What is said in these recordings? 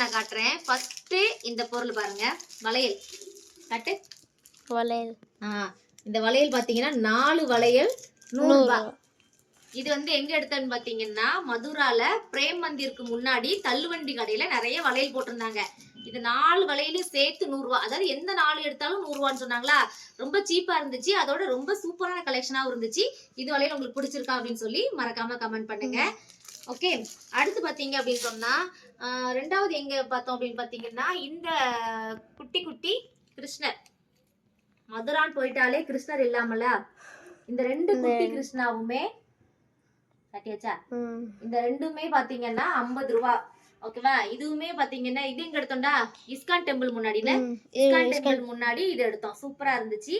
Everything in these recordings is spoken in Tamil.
நான் காட்டுறேன். ஃபர்ஸ்ட் இந்த பொருள் பாருங்க. வளையல். காட்டு. வளையல். ஆ இந்த வளையல் பாத்தீங்கன்னா நாலு வளையல் நூறு ரூபாய் இது வந்து எங்க எடுத்தேன்னு பாத்தீங்கன்னா மதுரால பிரேம் மந்திருக்கு முன்னாடி தள்ளுவண்டி கடையில நிறைய வளையல் போட்டிருந்தாங்க. இது நாலு வளையலும் சேர்த்து நூறு ரூபாய் அதாவது எந்த நாலு எடுத்தாலும் நூறு ரூபான்னு சொன்னாங்களா? ரொம்ப சீப்பா இருந்துச்சு. அதோட ரொம்ப சூப்பரான கலெக்ஷனாவும் இருந்துச்சு. இது வளையல் உங்களுக்கு பிடிச்சிருக்கா அப்படின்னு சொல்லி மறக்காம கமெண்ட் பண்ணுங்க. ஓகே அடுத்து பாத்தீங்க அப்படின்னு சொன்னா ஆஹ் ரெண்டாவது எங்க பார்த்தோம் அப்படின்னு பாத்தீங்கன்னா இந்த குட்டி குட்டி கிருஷ்ணர். மதுரான் போயிட்டாலே கிருஷ்ணர் இல்லாமல இந்த ரெண்டு குட்டி கிருஷ்ணாவுமே கட்டியாச்சா இந்த ரெண்டுமே பாத்தீங்கன்னா ஐம்பது ரூபா. ஓகேவா இதுவுமே பாத்தீங்கன்னா இது எங்க எடுத்தோம்டா? இஸ்கான் டெம்பிள் முன்னாடில ம். இஸ்கான் டெம்பிள் முன்னாடி இது எடுத்தோம். சூப்பரா இருந்துச்சு.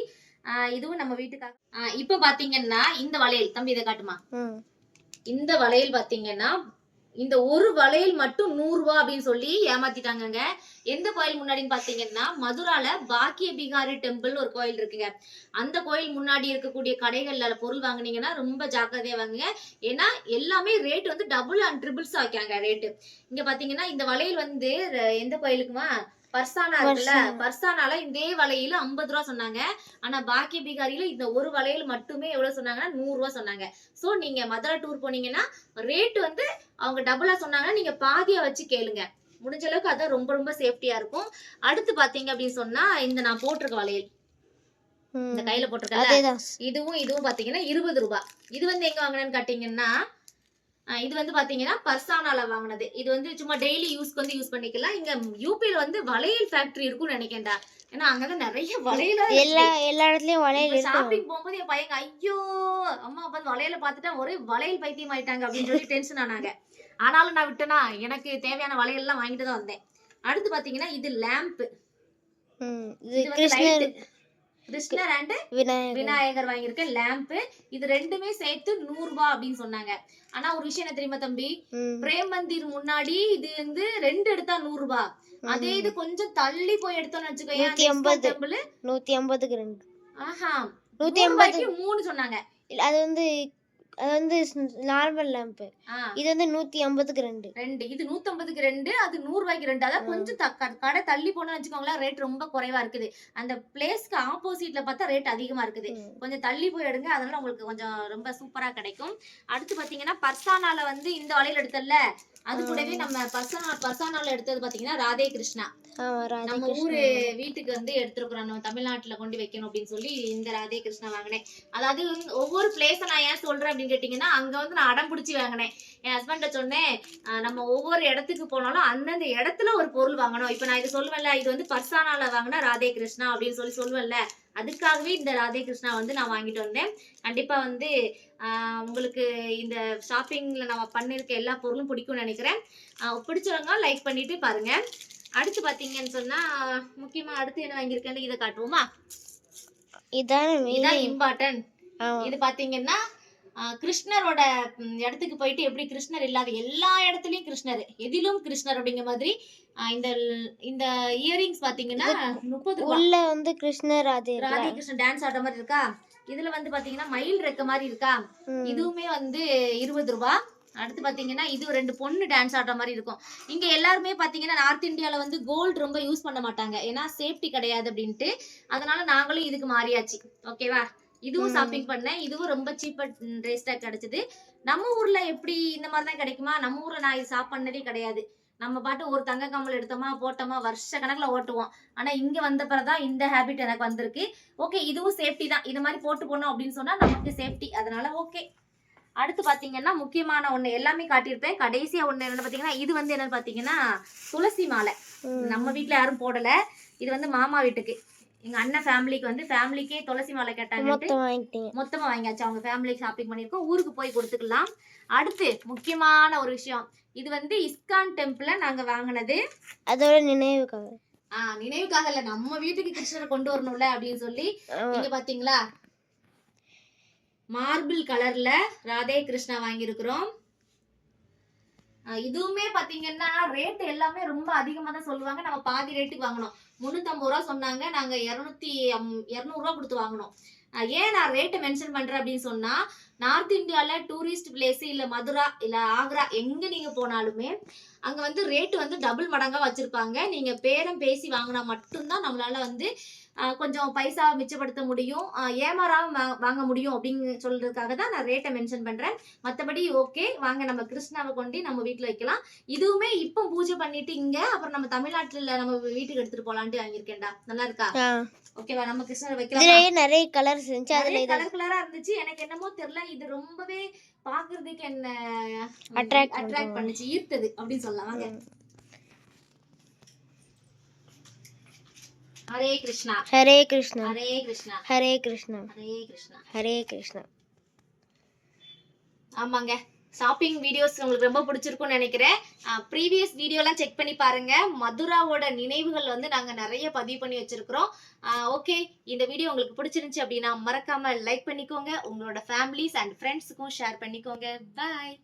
இதுவும் நம்ம வீட்டுக்காக இப்ப பாத்தீங்கன்னா இந்த வளையல். தம்பி இதை காட்டுமா? இந்த வளையல் பார்த்தீங்கன்னா இந்த ஒரு வளையல் மட்டும் நூறு ரூபா அப்படின்னு சொல்லி ஏமாத்திட்டாங்கங்க. எந்த கோயில் முன்னாடின்னு பாத்தீங்கன்னா மதுரால பாக்கிய பிகாரி டெம்பிள் ஒரு கோயில் இருக்குங்க. அந்த கோயில் முன்னாடி இருக்கக்கூடிய கடைகள்ல பொருள் வாங்குனீங்கன்னா ரொம்ப ஜாக்கிரதையா வாங்குங்க. ஏன்னா எல்லாமே ரேட் வந்து டபுள் அண்ட் ட்ரிபிள்ஸ் வைக்காங்க ரேட்டு இங்க பாத்தீங்கன்னா இந்த வளையல் வந்து எந்த கோயிலுக்குமா? பர்சானா இருக்குல்ல? பர்சானா. பர்சானால இதே வளையல் ஐம்பது ரூபா சொன்னாங்க. ஆனா பாக்கிய பிகாரியில இந்த ஒரு வளையல் மட்டுமே எவ்வளவு சொன்னாங்கன்னா நூறு ரூபா சொன்னாங்க. சோ நீங்க மதுரை டூர் போனீங்கன்னா ரேட் வந்து அவங்க டபுளா சொன்னாங்கன்னா நீங்க பாதியா வச்சு கேளுங்க. முடிஞ்ச அளவுக்கு அதான் ரொம்ப ரொம்ப சேஃப்டியா இருக்கும். அடுத்து பாத்தீங்க அப்படின்னு சொன்னா இந்த நான் போட்டிருக்க வளையல் இந்த கையில போட்டிருக்கல அதேதான். இதுவும் இதுவும் பாத்தீங்கன்னா இருபது ரூபாய் இது வந்து எங்க வாங்கினேன்னு கேட்டீங்கன்னா இது வந்து பாத்தீங்கன்னா பர்சானால வாங்கினது. இது வந்து சும்மா டெய்லி யூஸ்க்கு வந்து யூஸ் பண்ணிக்கலாம். இங்க யூபில வந்து வளையல் ஃபேக்டரி இருக்கும்னு நினைக்கிறேன்டா. ஏன்னா அங்கதான் நிறைய வளையல எல்லா எல்லா இடத்துலயும் வளையல் ஷாப்பிங் போகும்போது என் பையன் ஐயோ அம்மா அப்பா வளையல பார்த்துட்டா ஒரே வளையல் பைத்தியம் ஆயிட்டாங்க அப்படின்னு சொல்லி டென்ஷன் ஆனாங்க. ஆனாலும் நான் விட்டேனா எனக்கு தேவையான வளையல் எல்லாம் வாங்கிட்டு தான் வந்தேன். அடுத்து பாத்தீங்கன்னா இது லேம்ப் இது வந்து கிருஷ்ணர் அண்ட் விநாயகர். வாங்கியிருக்கேன் லேம்ப் இது ரெண்டுமே சேர்த்து நூறு ரூபாய் அப்படின்னு சொன்னாங்க. ஆனா ஒரு விஷயம் என்ன தெரியுமா தம்பி? பிரேம் மந்திர் முன்னாடி இது வந்து ரெண்டு எடுத்தா நூறு ரூபாய் அதே இது கொஞ்சம் தள்ளி போய் எடுத்தோம்னு நூத்தி ஐம்பது. நூத்தி ஐம்பதுக்கு ரெண்டு. ஆஹா. நூத்தி நூறு ஐம்பது ரூபாய்க்கு மூணு சொன்னாங்க. அது வந்து அது வந்து நார்மல் லேம்ப் இது வந்து நூத்தி ஐம்பதுக்கு ரெண்டு. ரெண்டு. இது நூத்தம்பதுக்கு ரெண்டு அது நூறு ரூபாய்க்கு ரெண்டு அதாவது கொஞ்சம் கடை தள்ளி போனோம்னு வச்சுக்கோங்களேன் ரேட் ரொம்ப குறைவா இருக்குது. அந்த பிளேஸ்க்கு ஆப்போசிட்ல பார்த்தா ரேட் அதிகமா இருக்குது. கொஞ்சம் தள்ளி போய் எடுங்க அதனால உங்களுக்கு கொஞ்சம் ரொம்ப சூப்பரா கிடைக்கும். அடுத்து பாத்தீங்கன்னா பர்சானால வந்து இந்த வளையல் எடுத்தல அது கூடவே நம்ம பர்சானா பர்சானால எடுத்தது பாத்தீங்கன்னா ராதே கிருஷ்ணா. நம்ம ஊரு வீட்டுக்கு வந்து எடுத்துருக்குறோம் நம்ம தமிழ்நாட்டுல கொண்டு வைக்கணும் அப்படின்னு சொல்லி இந்த ராதே கிருஷ்ணா வாங்கினேன். அதாவது வந்து ஒவ்வொரு பிளேஸ நான் ஏன் சொல்றேன் அப்படின்னு கேட்டீங்கன்னா அங்க வந்து நான் அடம் பிடிச்சி வாங்கினேன். என் ஹஸ்பண்ட சொன்னேன் நம்ம ஒவ்வொரு இடத்துக்கு போனாலும் அந்தந்த இடத்துல ஒரு பொருள் வாங்கணும். இப்ப நான் இது சொல்லுவேன்ல இது வந்து பர்சானால வாங்கினா ராதே கிருஷ்ணா அப்படின்னு சொல்லி சொல்லுவேன்ல அதுக்காகவே இந்த ராதே கிருஷ்ணா வந்து நான் வாங்கிட்டு வந்தேன். கண்டிப்பா வந்து உங்களுக்கு இந்த ஷாப்பிங்ல நம்ம பண்ணிருக்க எல்லா பொருளும் பிடிக்கும்னு நினைக்கிறேன். பிடிச்சவங்க லைக் பண்ணிட்டு பாருங்க. அடுத்து பாத்தீங்கன்னு சொன்னா முக்கியமா அடுத்து என்ன வாங்கியிருக்கேன்னு இதை காட்டுவோமா? இதான இதான் இம்பார்ட்டன்ட் இது பாத்தீங்கன்னா கிருஷ்ணரோட இடத்துக்கு போயிட்டு எப்படி கிருஷ்ணர் இல்லாத எல்லா இடத்துலயும் கிருஷ்ணர் எதிலும் கிருஷ்ணர் அப்படிங்கிற மாதிரி இந்த இந்த இயரிங்ஸ் பாத்தீங்கன்னா முப்பது உள்ள வந்து கிருஷ்ணர் ராதே ராதே? கிருஷ்ணன் டான்ஸ் ஆடுற மாதிரி இருக்கா? இதுல வந்து பாத்தீங்கன்னா மயில் ரெக்க மாதிரி இருக்கா. இதுவுமே வந்து இருபது ரூபா. அடுத்து பாத்தீங்கன்னா இது ரெண்டு பொண்ணு டான்ஸ் ஆடுற மாதிரி இருக்கும். இங்க எல்லாருமே பாத்தீங்கன்னா நார்த் இந்தியால வந்து கோல்டு ரொம்ப யூஸ் பண்ண மாட்டாங்க. ஏன்னா சேஃப்டி கிடையாது அப்படின்ட்டு. அதனால நாங்களும் இதுக்கு மாறியாச்சு. ஓகேவா இதுவும். ஷாப்பிங் பண்ணேன். இதுவும் ரொம்ப சீப்பர் ரேஸ்டா கிடைச்சது. நம்ம ஊர்ல எப்படி இந்த மாதிரி தான் கிடைக்குமா? நம்ம ஊர்ல நான் இது ஷாப் பண்ணதே கிடையாது. நம்ம பாட்டு ஒரு தங்க கம்மல் எடுத்தோமா போட்டோமா வருஷ கணக்குல ஓட்டுவோம். ஆனா இங்க வந்த பிறகுதான் இந்த ஹேபிட் எனக்கு வந்திருக்கு. ஓகே இதுவும் சேஃப்டி தான். இது மாதிரி போட்டு போனோம் அப்படின்னு சொன்னா நமக்கு சேஃப்டி அதனால ஓகே அடுத்து பாத்தீங்கன்னா முக்கியமான ஒண்ணு எல்லாமே காட்டியிருப்பேன். கடைசியா ஒண்ணு என்ன பாத்தீங்கன்னா இது வந்து என்னன்னு பாத்தீங்கன்னா துளசி மாலை. நம்ம வீட்ல யாரும் போடல. இது வந்து மாமா வீட்டுக்கு. எங்க அண்ணன் ஃபேமிலிக்கு வந்து ஃபேமிலிக்கே துளசி மாலை கேட்டாங்க மொத்தம் வாங்கிட்டீங்க. மொத்தமா வாங்கியாச்சு. அவங்க ஃபேமிலி ஷாப்பிங் பண்ணியிருக்கோம். ஊருக்கு போய் கொடுத்துக்கலாம். அடுத்து முக்கியமான ஒரு விஷயம். இது வந்து இஸ்கான் டெம்பிள்ல நாங்க வாங்கினது. அதோட நினைவுக்காக ஆஹ் நினைவுக்காக இல்ல நம்ம வீட்டுக்கு கிருஷ்ணரை கொண்டு வரணும்ல அப்படின்னு சொல்லி. இங்க பாத்தீங்களா? மார்பிள் கலர்ல ராதே கிருஷ்ணா வாங்கியிருக்கிறோம். இதுவுமே பாத்தீங்கன்னா ரேட் எல்லாமே ரொம்ப அதிகமா தான் சொல்லுவாங்க. நம்ம பாதி ரேட்டுக்கு வாங்கினோம் முன்னூத்தம்பது ரூபா சொன்னாங்க. நாங்க இருநூத்தி இருநூறு ரூபாய் கொடுத்து வாங்கினோம் ஏன் நான் ரேட்டை மென்ஷன் பண்றேன் அப்படின்னு சொன்னா நார்த் இந்தியால டூரிஸ்ட் பிளேஸ் இல்ல மதுரா இல்ல ஆக்ரா எங்க நீங்க போனாலுமே அங்க வந்து ரேட் வந்து டபுள் மடங்கா வச்சிருப்பாங்க. நீங்க பேரம் பேசி வாங்கினா மட்டும்தான் நம்மளால வந்து கொஞ்சம் பைசா மிச்சப்படுத்த முடியும். அஹ், ஏமாறாம வா- வாங்க முடியும் அப்படின்னு சொல்றதுக்காக தான் நான் ரேட்டை மென்ஷன் பண்றேன். மத்தபடி ஓகே வாங்க நம்ம கிருஷ்ணாவை கொண்டு நம்ம வீட்ல வைக்கலாம். இதுவுமே இப்போ பூஜை பண்ணிட்டு இங்க அப்புறம் நம்ம தமிழ்நாட்டுல நம்ம வீட்டுக்கு எடுத்துட்டு போலான்ட்டு வாங்கியிருக்கேன்டா. நல்லா இருக்கா? ஓகேவா நம்ம கிருஷ்ணரை வைக்கலாம்? நிறைய கலர்ஸ் இருந்துச்சு அதுல நிறைய இது கலர் கலரா இருந்துச்சு. எனக்கு என்னமோ தெரியல. இது ரொம்பவே பாக்குறதுக்கு என்ன அட்ராக்ட் பண்ணுது. பண்ணுச்சு. ஈர்த்தது அப்படின்னு சொல்லலாம். ஹரே கிருஷ்ணா. ஹரே கிருஷ்ணா. ஹரே கிருஷ்ணா. ஹரே கிருஷ்ணா. ஹரே கிருஷ்ணா. ஹரே கிருஷ்ணா. ஆமாங்க. ஷாப்பிங் வீடியோஸ் உங்களுக்கு ரொம்ப பிடிச்சிருக்கும்னு நினைக்கிறேன். ப்ரீவியஸ் வீடியோலாம் செக் பண்ணி பாருங்க. மதுராவோட நினைவுகள் வந்து நாங்கள் நிறைய பதிவு பண்ணி வச்சிருக்கிறோம். ஓகே இந்த வீடியோ உங்களுக்கு பிடிச்சிருந்துச்சு அப்படின்னா மறக்காம லைக் பண்ணிக்கோங்க. உங்களோட ஃபேமிலிஸ் அண்ட் ஃப்ரெண்ட்ஸுக்கும் ஷேர் பண்ணிக்கோங்க. பாய்